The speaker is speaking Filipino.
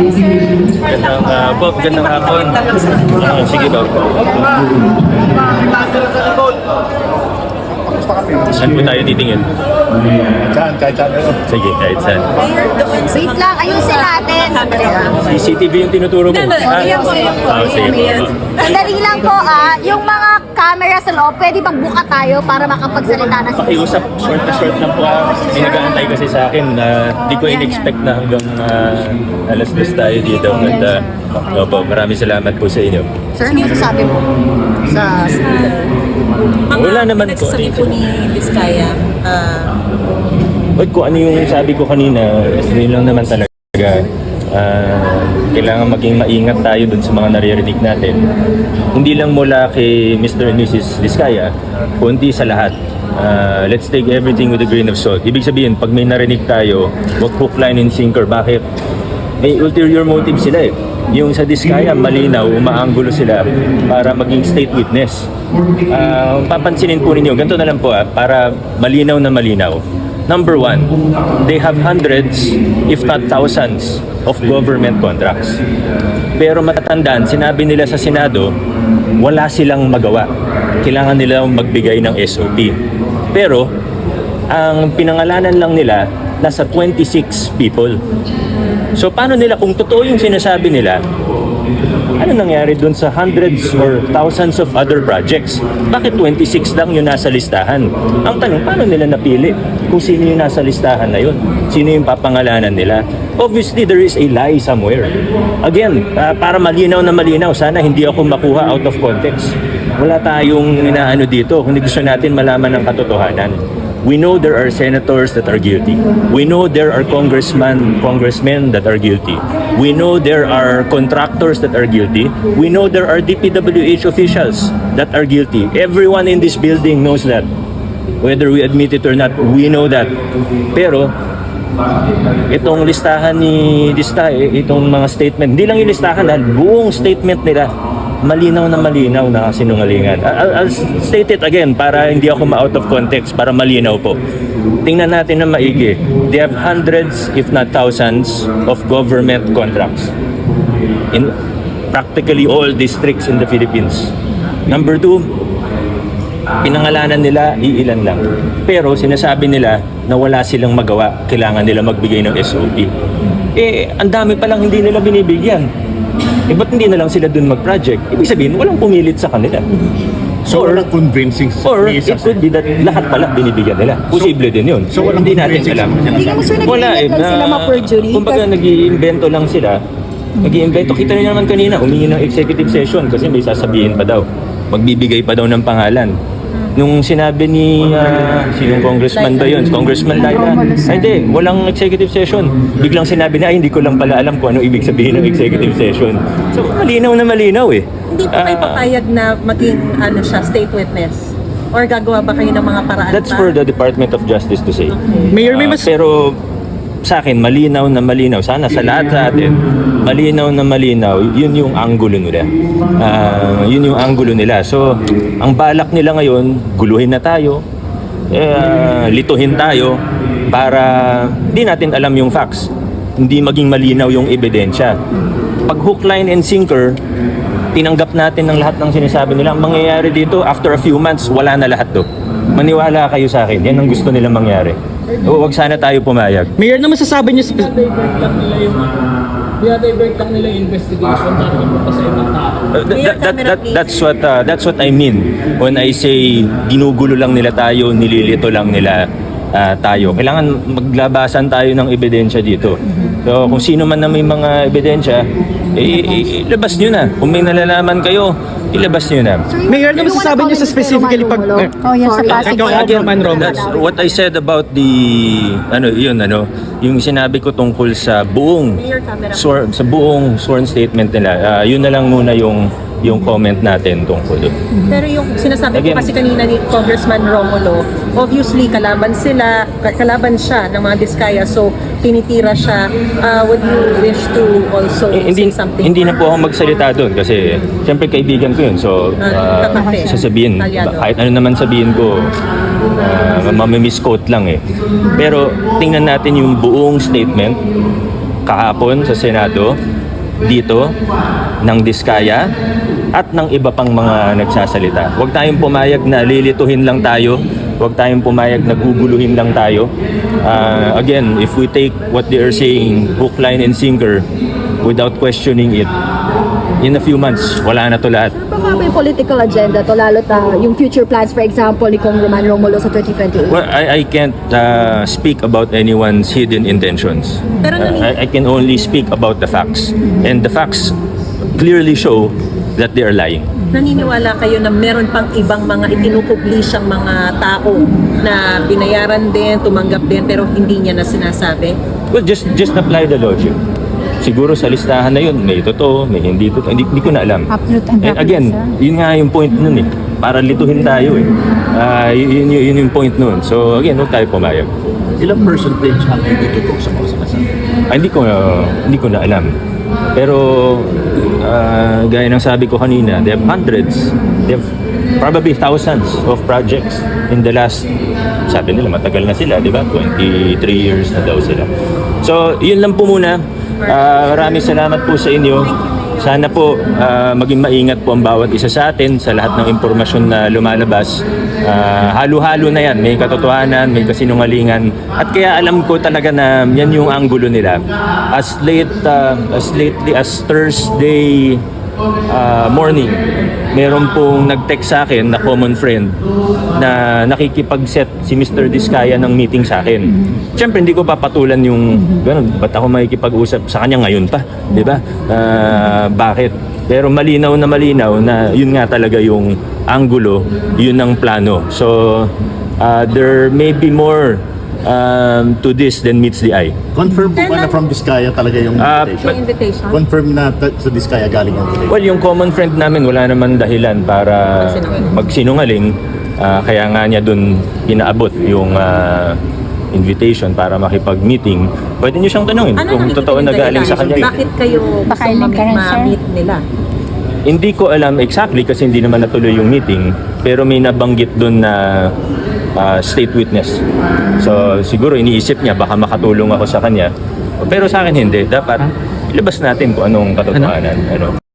Gandang uh, po, gandang hapon. Ah, sige daw. Saan po tayo titingin? Saan? Kahit saan. Sige, kahit saan. Wait lang, ayusin natin. CCTV yung tinuturo mo. Ah, ah, sige po. Sandali lang po ah, yung mga camera sa loob, pwede magbuka tayo para makapagsalita na sila. Pakiusap, short na short lang po. ah. May nag-aantay kasi sa akin na di ko in-expect na hanggang ah, alas dos tayo dito. At uh, opo, maraming salamat po sa inyo. Sir, ano masasabi mo? Sa Wala naman po. Nagsasabi po ni Vizcaya, ah, But kung ano yung sabi ko kanina, yun lang naman talaga. Ah, kailangan maging maingat tayo dun sa mga naririnig natin. Hindi lang mula kay Mr. and Mrs. Diskaya, kundi sa lahat. Ah, let's take everything with a grain of salt. Ibig sabihin, pag may narinig tayo, wag hook, line, and sinker. Bakit? May ulterior motive sila eh. Yung sa Diskaya, malinaw, umaanggulo sila para maging state witness. Ah, papansinin po ninyo, ganito na lang po ah, para malinaw na malinaw. Number one, they have hundreds, if not thousands, of government contracts. Pero matatandaan, sinabi nila sa Senado, wala silang magawa. Kailangan nilang magbigay ng SOP. Pero, ang pinangalanan lang nila, nasa 26 people. So, paano nila, kung totoo yung sinasabi nila, ano nangyari dun sa hundreds or thousands of other projects? Bakit 26 lang yung nasa listahan? Ang tanong, paano nila napili kung sino yung nasa listahan na yun? Sino yung papangalanan nila? Obviously, there is a lie somewhere. Again, ah, para malinaw na malinaw, sana hindi ako makuha out of context. Wala tayong inaano dito, kundi gusto natin malaman ng katotohanan. We know there are senators that are guilty. We know there are congressmen, congressmen that are guilty. We know there are contractors that are guilty. We know there are DPWH officials that are guilty. Everyone in this building knows that. Whether we admit it or not, we know that. Pero itong listahan ni Dista, eh, itong mga statement, hindi lang yung listahan, dahil buong statement nila, malinaw na malinaw na sinungalingan. I'll, I'll state it again para hindi ako ma-out of context, para malinaw po. Tingnan natin na maigi. They have hundreds, if not thousands, of government contracts in practically all districts in the Philippines. Number two, pinangalanan nila, iilan lang. Pero sinasabi nila na wala silang magawa, kailangan nila magbigay ng SOP. Eh, ang dami pa lang hindi nila binibigyan. Eh, ba't hindi na lang sila dun mag-project? Ibig sabihin, walang pumilit sa kanila. So, Or- walang convincing Or reason. it could be that lahat pala binibigyan nila. Posible din yun. so walang hindi natin alam. Hindi naman sila Wala eh. lang sila na- ma-perjury. Kumbaga nag-iimbento lang sila. Nag-iimbento. Kita niyo naman kanina, humingi ng executive session kasi may sasabihin pa daw. Magbibigay pa daw ng pangalan. Nung sinabi ni ah, sinong congressman ba yun? Congressman Laila. Ay hindi, walang executive session. Biglang sinabi na, ay hindi ko lang pala alam kung ano ibig sabihin ng executive session. So malinaw na malinaw eh. hindi po kayo Ah, papayag na maging ano siya, state witness? Or gagawa ba kayo ng mga paraan That's pa? for the Department of Justice to say. Mayor, may Ah, mas- pero sa akin, malinaw na malinaw. Sana sa lahat sa atin, malinaw na malinaw, yun yung angulo nila. Ah, yun yung angulo nila. So, ang balak nila ngayon, guluhin na tayo, eh, lituhin tayo, para di natin alam yung facts. Hindi maging malinaw yung ebidensya. Pag hook, line, and sinker, tinanggap natin ng lahat ng sinasabi nila. Ang mangyayari dito, after a few months, wala na lahat to. Maniwala kayo sa akin. Yan ang gusto nilang mangyari. O, wag sana tayo pumayag. Mayor, na masasabi niyo sa... Dinadivert lang nila yung investigation para mapunta sa ibang tao. Uh, that, that, that, that- that's what uh, that's what I mean when I say ginugulo lang nila tayo, nililito lang nila uh, tayo. Kailangan maglabasan tayo ng ebidensya dito. So kung sino man na may mga ebidensya, eh, eh, ilabas nyo na. Kung may nalalaman kayo, ilabas nyo na. Mayor, ano masasabi niyo sa specifically pag... Oh, yan sa Pasig. ikaw. Again, Man Romo. That's what I said about the ano yun ano yung sinabi ko tungkol sa buong Mayor, camera. swor- sa buong sworn statement nila. Ah, yun na lang muna yung yung comment natin tungkol doon. Pero yung sinasabi Again. ko kasi kanina ni Congressman Romulo, obviously kalaban sila, ka- kalaban siya ng mga Diskaya, so tinitira siya. Uh, would you wish to also Eh, hindi say something? hindi na po ako magsalita doon kasi siyempre kaibigan ko yun. So Ah, ah, kakampi. sasabihin kahit ano naman sabihin ko uh, mamimiss quote lang eh. Pero tingnan natin yung buong statement kahapon sa Senado, dito, ng Diskaya, at ng iba pang mga nagsasalita. Huwag tayong pumayag na lilituhin lang tayo. Huwag tayong pumayag na guguluhin lang tayo. Ah, again, if we take what they are saying, hook, line, and sinker, without questioning it, in a few months, wala na to lahat. Baka may political agenda to, lalo ta yung future plans, for example, ni Kong Roman Romulo sa 2028. Well, I, I can't uh, speak about anyone's hidden intentions. Pero Uh, I, I can only speak about the facts. And the facts clearly show that they are lying. Naniniwala kayo na meron pang ibang mga itinupublisang mga tao na binayaran din, tumanggap din, pero hindi niya na sinasabi? Well, just just apply the logic. Siguro sa listahan na yun, may totoo, may hindi totoo. Hindi, hindi ko na alam. Upload and And again, yun nga yung point nun eh. Para lituhin tayo eh. Ah, yun, yun, yun yung point nun. So again, huwag tayo pumayag. Ilang percentage ang hindi totoo sa mga sinasabi? Ah, hindi ko hindi ko na alam. Pero ah, gaya ng sabi ko kanina, they have hundreds, they have probably thousands of projects in the last sabi nila matagal na sila, di ba? 23 years na daw sila. So, yun lang po muna. Ah, maraming salamat po sa inyo. Sana po ah, maging maingat po ang bawat isa sa atin sa lahat ng impormasyon na lumalabas. Ah, halo-halo na yan. May katotohanan, may kasinungalingan. At kaya alam ko talaga na yan yung anggulo nila. As late, ah, as lately as Thursday ah, morning, meron pong nag-text sa akin na common friend na nakikipag-set si Mr. Diskaya ng meeting sa akin. Siyempre, hindi ko papatulan yung ganun. Ba't ako makikipag-usap sa kanya ngayon pa? Di ba? Ah, bakit? Pero malinaw na malinaw na yun nga talaga yung anggulo, yun ang plano. So, ah, there may be more um, to this than meets the eye. Confirm po ba na from Diskaya talaga yung Ah, invitation? Yung invitation? Confirm na ta- sa Diskaya galing yung invitation? Well, yung common friend namin, wala naman dahilan para magsinungaling. Ah, kaya nga niya dun inaabot yung ah, invitation para makipag-meeting. Pwede niyo siyang tanungin Ano kung nang totoo na galing sa kanya. Bakit kayo gusto ma- ma-meet nila? Hindi ko alam exactly kasi hindi naman natuloy yung meeting. Pero may nabanggit dun na ah, state witness. So siguro iniisip niya baka makatulong ako sa kanya. Pero sa akin hindi. Dapat ilabas natin kung anong katotohanan. Ano?